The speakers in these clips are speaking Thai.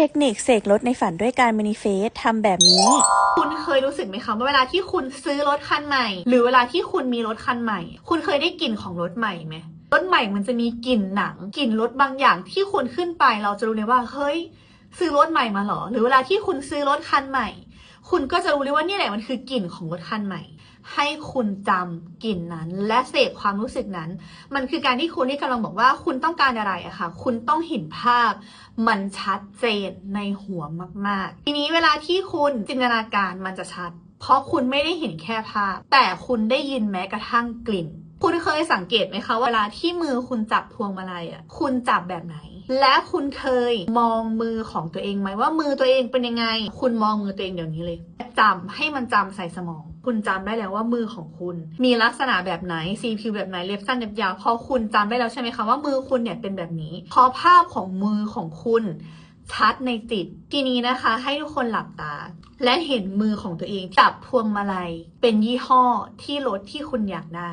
ทคนิคเสกรถในฝันด้วยการมินิเฟสทำแบบนี้ คุณเคยรู้สึกไหมคะว่าเวลาที่คุณซื้อรถคันใหม่ หรือเวลาที่คุณมีรถคันใหม่ คุณเคยได้กลิ่นของรถใหม่ไหมรถใหม่มันจะมีกลิ่นหนังกลิ่นรถบางอย่างที่คุณขึ้นไปเราจะรู้เลยว่าเฮ้ย ซื้อรถใหม่มาหรอ หรือเวลาที่คุณซื้อรถคันใหม่ คุณก็จะรู้เลยว่านี่แหละมันคือกลิ่นของรถคันใหม่ ให้คุณจำกลิ่นนั้น และเสพความรู้สึกนั้น มันคือการที่คุณที่กำลังบอกว่าคุณต้องการอะไรอะค่ะ คุณต้องเห็นภาพ มันชัดเจนในหัวมาก ๆ ทีนี้เวลาที่คุณจินตนาการมันจะชัด เพราะคุณไม่ได้เห็นแค่ภาพ แต่คุณได้ยินแม้กระทั่งกลิ่น คุณเคยสังเกตไหมคะว่าเวลาที่มือคุณจับพวงมาลัยอะ คุณจับแบบไหน และคุณเคยมองมือของตัวเองไหมว่ามือตัวเองเป็นยังไง คุณมองมือตัวเองเดี๋ยวนี้เลยจำให้มันจำใส่สมอง คุณจำได้แล้วว่ามือของคุณ มีลักษณะแบบไหนสีผิวแบบไหนเล็บสั้นเล็บยาวพอคุณจำได้แล้วใช่ไหมคะว่ามือคุณเนี่ยเป็นแบบนี้ พอภาพของมือของคุณชัดในจิต ทีนี้นะคะ ให้ทุกคนหลับตา และเห็นมือของตัวเองจับพวงมาลัย เป็นยี่ห้อที่รถที่คุณอยากได้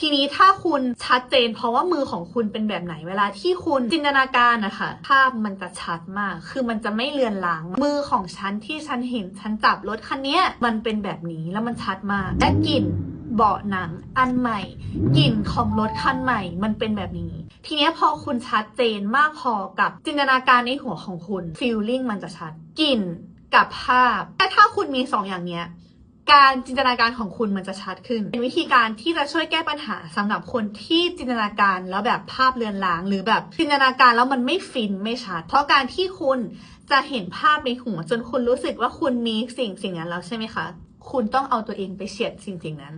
ทีนี้ถ้าคุณชัดเจน เพราะว่ามือของคุณเป็นแบบไหนเวลาที่คุณจินตนาการนะคะภาพมันจะชัดมาก คือมันจะไม่เลือนลาง มือของฉันที่ฉันเห็นฉันจับรถคันนี้มันเป็นแบบนี้แล้วมันชัดมากและกลิ่นเบาะหนังอันใหม่กลิ่นของรถคันใหม่มันเป็นแบบนี้ ทีนี้พอคุณชัดเจนมากพอกับจินตนาการในหัวของคุณฟีลลิ่งมันจะชัดกลิ่นกับภาพแต่ถ้าคุณมีสองอย่างเนี้ย การจินตนาการของคุณมันจะชัดขึ้น เป็นวิธีการที่จะช่วยแก้ปัญหาสำหรับคนที่จินตนาการแล้วแบบภาพเลือนลาง หรือแบบจินตนาการแล้วมันไม่ฟินไม่ชัด เพราะการที่คุณจะเห็นภาพในหัวจนคุณรู้สึกว่าคุณมีสิ่งสิ่งนั้นแล้วใช่ไหมคะ คุณต้องเอาตัวเองไปเฉียดสิ่งสิ่งนั้น